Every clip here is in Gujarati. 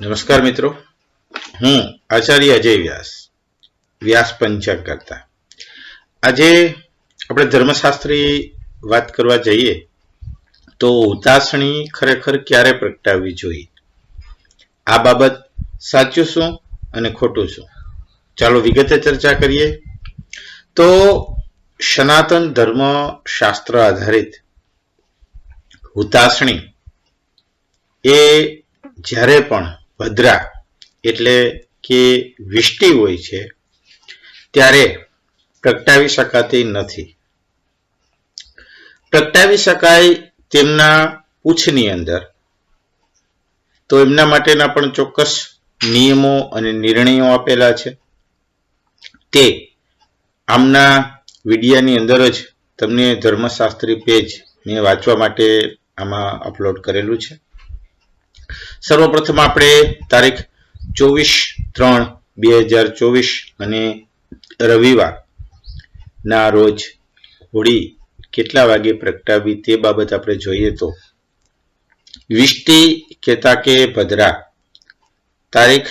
નમસ્કાર મિત્રો. હું આચાર્ય અજય વ્યાસ વ્યાસ પંચક કરતા. આજે આપણે ધર્મશાસ્ત્રી વાત કરવા જઈએ તો ઉતાસણી ખરેખર ક્યારે પ્રગટાવવી જોઈએ? આ બાબત સાચું શું અને ખોટું શું? ચાલો વિગતે ચર્ચા કરીએ. તો સનાતન ધર્મ શાસ્ત્ર આધારિત હુતાસણી એ જ્યારે પણ ભદ્રા એટલે કે વિષ્ટિ હોય છે, ત્યારે પ્રગટાવી શકાતી નથી. પ્રગટાવી શકાય તેમના પૂછની અંદર. તો એમના માટેના પણ ચોક્કસ નિયમો અને નિર્ણયો આપેલા છે. તે આમના વિડિયાની અંદર જ તમને ધર્મશાસ્ત્રી પેજ મેં વાંચવા માટે આમાં અપલોડ કરેલું છે. સર્વપ્રથમ આપણે તારીખ ચોવીસ ત્રણ બે હજાર ચોવીસ અને રવિવાર ના રોજ હોળી કેટલા વાગે પ્રગટાવી તે બાબત આપણે જોઈએ તો વિષ્ટિ કેતા કે ભદ્રા તારીખ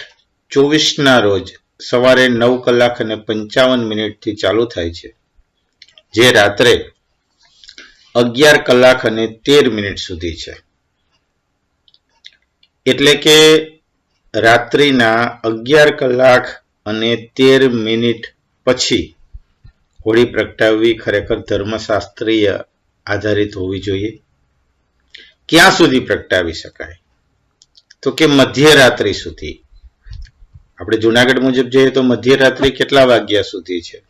ચોવીસના રોજ સવારે નવ કલાક અને પંચાવન મિનિટથી ચાલુ થાય છે. જે રાત્રે અગિયાર કલાક અને તેર મિનિટ સુધી છે. એટલે કે રાત્રિના અગિયાર કલાક અને તેર મિનિટ પછી હોળી પ્રગટાવવી ખરેખર ધર્મશાસ્ત્રીય આધારિત હોવી જોઈએ. ક્યાં સુધી પ્રગટાવી શકાય? તો કે મધ્યરાત્રિ સુધી. આપણે જુનાગઢ મુજબ જોઈએ તો મધ્યરાત્રિ કેટલા વાગ્યા સુધી છે?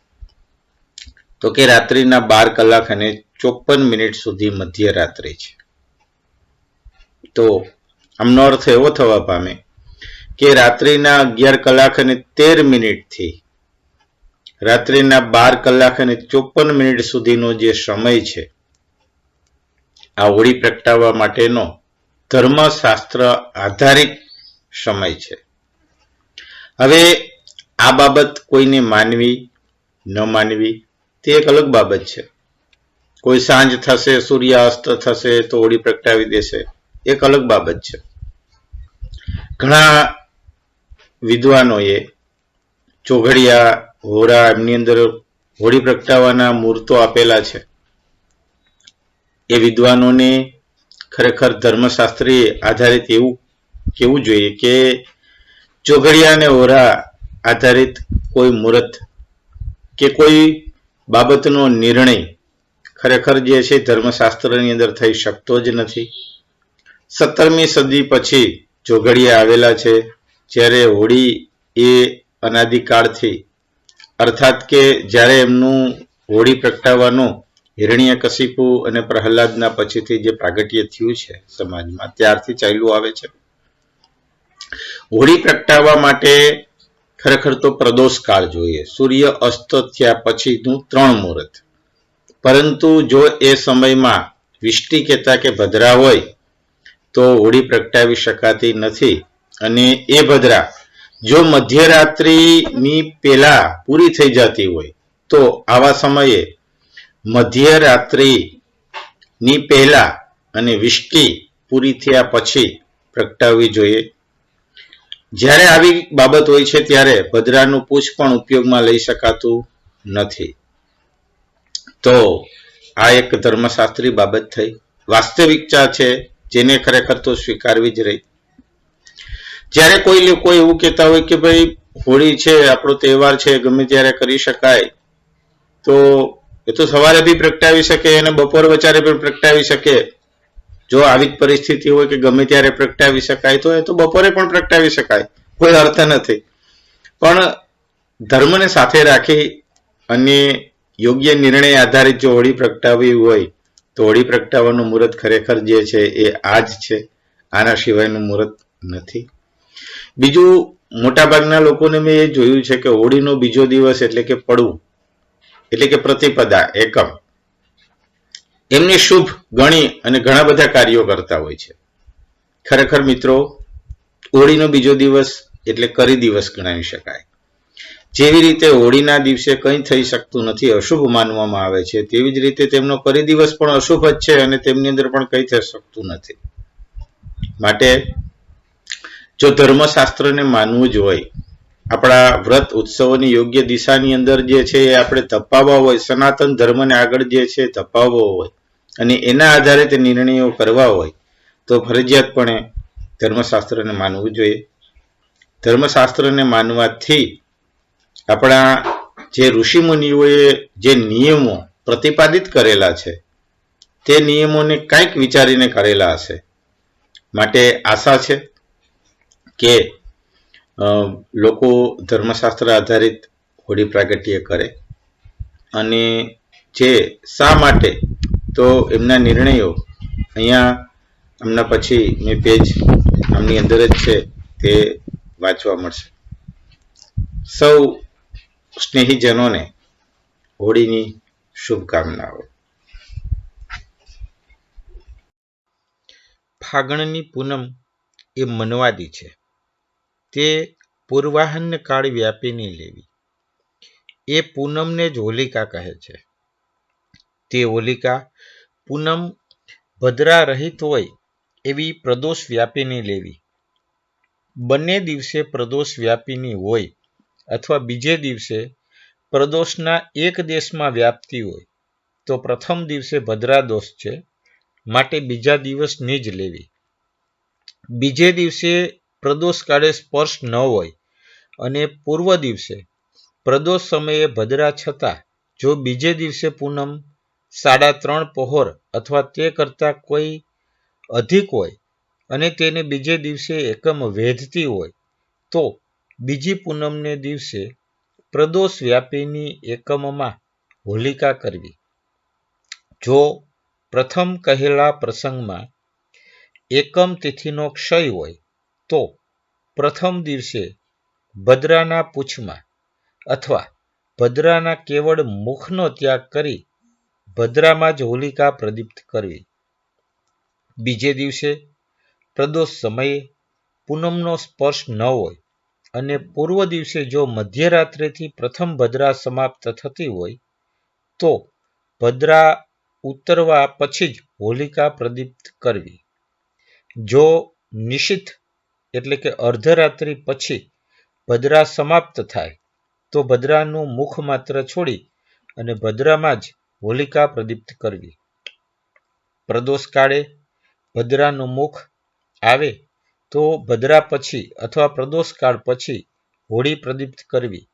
તો કે રાત્રિના બાર કલાક અને ચોપન મિનિટ સુધી મધ્યરાત્રિ છે. તો આમનો અર્થ એવો થવા પામે કે રાત્રિના અગિયાર કલાક અને તેર મિનિટથી રાત્રિના બાર કલાક અને ચોપન મિનિટ સુધીનો જે સમય છે, આ હોળી પ્રગટાવવા માટેનો ધર્મશાસ્ત્ર આધારિત સમય છે. હવે આ બાબત કોઈને માનવી, ન માનવી, તે એક અલગ બાબત છે. કોઈ સાંજ થશે, સૂર્યાસ્ત થશે તો હોળી પ્રગટાવી દેશે, એક અલગ બાબત છે. ઘણા વિદ્વાનોએ ચોઘડિયા, હોરા એમની અંદર હોળી પ્રગટાવવાના મૂર્તો આપેલા છે. એ વિદ્વાનોને ખરેખર ધર્મશાસ્ત્રી આધારિત એવું કેવું જોઈએ કે ચોઘડિયા અને હોરા આધારિત કોઈ મુહૂર્ત કે કોઈ બાબતનો નિર્ણય ખરેખર જે છે ધર્મશાસ્ત્રની અંદર થઈ શકતો જ નથી. સત્તરમી સદી પછી ચોઘડિયા આવેલા છે, જ્યારે હોળી એ અનાદિકાળથી, અર્થાત કે જ્યારે એમનું હોળી પ્રગટાવવાનું હિરણ્ય કશિપુ અને પ્રહલાદના પછીથી જે પ્રાગટ્ય થયું છે સમાજમાં, ત્યારથી ચાલ્યું આવે છે. હોળી પ્રગટાવવા માટે ખરેખર તો પ્રદોષ કાળ જોઈએ. સૂર્ય અસ્ત થયા પછીનું ત્રણ મુહૂર્ત. પરંતુ જો એ સમયમાં વિષ્ટિ કહેતા કે ભદ્રા હોય તો હોળી પ્રગટાવી શકાતી નથી. અને એ ભદ્રા, જો મધ્યરાત્રિની પહેલા પૂરી થઈ જતી હોય, તો આવા સમયે મધ્યરાત્રિની પહેલા અને વિષ્ટિ પૂરી થયા પછી પ્રગટાવવી જોઈએ. જ્યારે આવી બાબત હોય છે, ત્યારે ભદ્રાનું પૂછ પણ ઉપયોગમાં લઈ શકાતું નથી. તો આ એક ધર્મશાસ્ત્રી બાબત થઈ. વાસ્તવિકતા છે જેને ખરેખર તો સ્વીકારવી જ રહી. જ્યારે કોઈ લોકો એવું કહેતા હોય કે ભાઈ, હોળી છે, આપણો તહેવાર છે, ગમે ત્યારે કરી શકાય, તો એ તો સવારે બી પ્રગટાવી શકે અને બપોર વચારે પણ પ્રગટાવી શકે. જો આવી જ પરિસ્થિતિ હોય કે ગમે ત્યારે પ્રગટાવી શકાય, તો એ તો બપોરે પણ પ્રગટાવી શકાય. કોઈ અર્થ નથી. પણ ધર્મને સાથે રાખી અને યોગ્ય નિર્ણય આધારિત જો હોળી પ્રગટાવી હોય તો હોળી પ્રગટાવવાનું મુહૂર્ત ખરેખર જે છે એ આ જ છે, આના સિવાયનું મુહૂર્ત નથી. બીજું, મોટાભાગના લોકોને મેં એ જોયું છે કે હોળીનો બીજો દિવસ એટલે કે પડવું, એટલે કે પ્રતિપદા, એકમ. એમને શુભ ગણી અને ઘણા બધા કાર્યો કરતા હોય છે. ખરેખર મિત્રો, હોળીનો બીજો દિવસ એટલે કરી દિવસ ગણાવી શકાય. જેવી રીતે હોળીના દિવસે કંઈ થઈ શકતું નથી, અશુભ માનવામાં આવે છે, તેવી જ રીતે તેમનો પરિદિવસ પણ અશુભ જ છે અને તેમની અંદર પણ કંઈ થઈ શકતું નથી. માટે જો ધર્મશાસ્ત્રને માનવું જ હોય, આપણા વ્રત ઉત્સવોની યોગ્ય દિશાની અંદર જે છે એ આપણે ધપાવવા હોય, સનાતન ધર્મને આગળ જે છે ધપાવવો હોય અને એના આધારે તે નિર્ણયો કરવા હોય, તો ફરજિયાતપણે ધર્મશાસ્ત્રને માનવું જોઈએ. ધર્મશાસ્ત્રને માનવાથી આપણા જે ઋષિમુનિઓએ જે નિયમો પ્રતિપાદિત કરેલા છે, તે નિયમોને કંઈક વિચારીને કરેલા હશે. માટે આશા છે કે લોકો ધર્મશાસ્ત્ર આધારિત હોળી પ્રાગટ્ય કરે અને જે શા માટે, તો એમના નિર્ણયો અહીંયા એમના પછી મેં પેજ આમની અંદર જ છે તે વાંચવા મળશે. સૌ સ્નેહીજનોને હોળીની શુભકામનાઓ. ફાગણની પૂનમ એ મનવાદી છે. તે પૂર્વાહન કાળ વ્યાપીની લેવી. એ પૂનમને જ હોલિકા કહે છે. તે હોલિકા પૂનમ ભદ્રા રહિત હોય એવી પ્રદોષ વ્યાપીની લેવી. બંને દિવસે પ્રદોષ વ્યાપીની હોય અથવા બીજે દિવસે પ્રદોષના એક દેશમાં વ્યાપતી હોય, તો પ્રથમ દિવસે ભદ્રા દોષ છે, માટે બીજા દિવસની જ લેવી. બીજે દિવસે પ્રદોષ કાળે સ્પર્શ ન હોય, અને પૂર્વ દિવસે પ્રદોષ સમયે ભદ્રા છતાં, જો બીજે દિવસે પૂનમ સાડા ત્રણ પહોર અથવા તે કરતાં કોઈ અધિક હોય, અને તેને બીજે દિવસે એકમ વેધતી હોય, તો બીજી પૂનમને દિવસે પ્રદોષ વ્યાપીની એકમમાં હોલિકા કરવી. જો પ્રથમ કહેલા પ્રસંગમાં એકમ તિથિનો ક્ષય હોય, તો પ્રથમ દિવસે ભદ્રાના પૂછમાં અથવા ભદ્રાના કેવળ મુખનો ત્યાગ કરી ભદ્રામાં જ હોલિકા પ્રદીપ્ત કરવી. બીજે દિવસે પ્રદોષ સમયે પૂનમનો સ્પર્શ ન હોય અને પૂર્વ દિવસે જો મધ્યરાત્રિથી પ્રથમ ભદ્રા સમાપ્ત થતી હોય, તો ભદ્રા ઉતરવા પછી જ હોલિકા પ્રદીપ્ત કરવી. જો નિશિત એટલે કે અર્ધરાત્રિ પછી ભદ્રા સમાપ્ત થાય, તો ભદ્રાનું મુખ માત્ર છોડી અને ભદ્રામાં જ હોલિકા પ્રદીપ્ત કરવી. પ્રદોષ કાળે ભદ્રાનું મુખ આવે તો ભદ્રા પછી અથવા પ્રદોષ કાળ પછી હોળી પ્રદીપ્ત કરવી.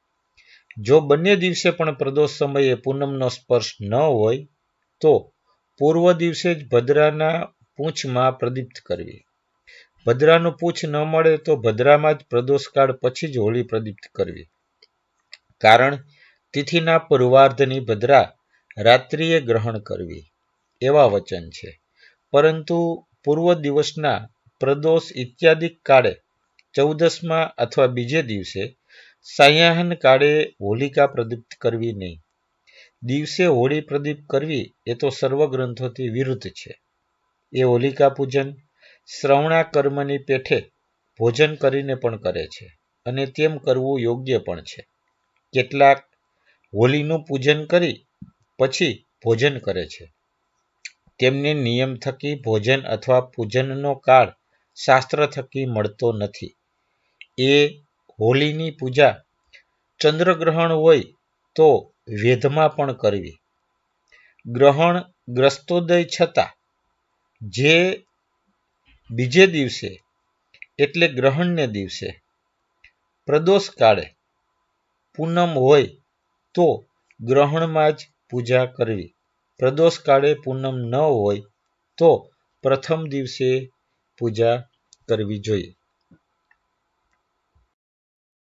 જો બંને દિવસે પણ પ્રદોષ સમયે પૂનમનો સ્પર્શ ન હોય, તો પૂર્વ દિવસે જ ભદ્રાના પૂંછમાં પ્રદીપ્ત કરવી. ભદ્રાનું પૂછ ન મળે તો ભદ્રામાં જ પ્રદોષકાળ પછી જ હોળી પ્રદીપ્ત કરવી. કારણ તિથિના પૂર્વાર્ધની ભદ્રા રાત્રિએ ગ્રહણ કરવી. એવા વચન છે. પરંતુ પૂર્વ દિવસના પ્રદોષ ઇત્યાદિ કાળે, ચૌદસમાં અથવા બીજે દિવસે, સાયાહન કાળે હોલિકા પ્રદીપ્ત કરવી નહીં. દિવસે હોળી પ્રદીપ કરવી એ તો સર્વ ગ્રંથોથી વિરુદ્ધ છે. એ હોલિકા પૂજન શ્રવણા કર્મની પેઠે ભોજન કરીને પણ કરે છે અને તેમ કરવું યોગ્ય પણ છે. કેટલાક હોલીનું પૂજન કરી પછી ભોજન કરે છે. તેમને નિયમ થકી ભોજન અથવા પૂજનનો કાળ શાસ્ત્ર થકી મળતો નથી. એ હોલીની પૂજા ચંદ્રગ્રહણ હોય તો વેધમાં પણ કરવી. ગ્રહણ ગ્રસ્તોદય છતાં જે બીજે દિવસે એટલે ગ્રહણને દિવસે પ્રદોષ કાળે પૂનમ હોય તો ગ્રહણમાં જ પૂજા કરવી. પ્રદોષ કાળે પૂનમ ન હોય તો પ્રથમ દિવસે પૂજા કરવી જોઈએ.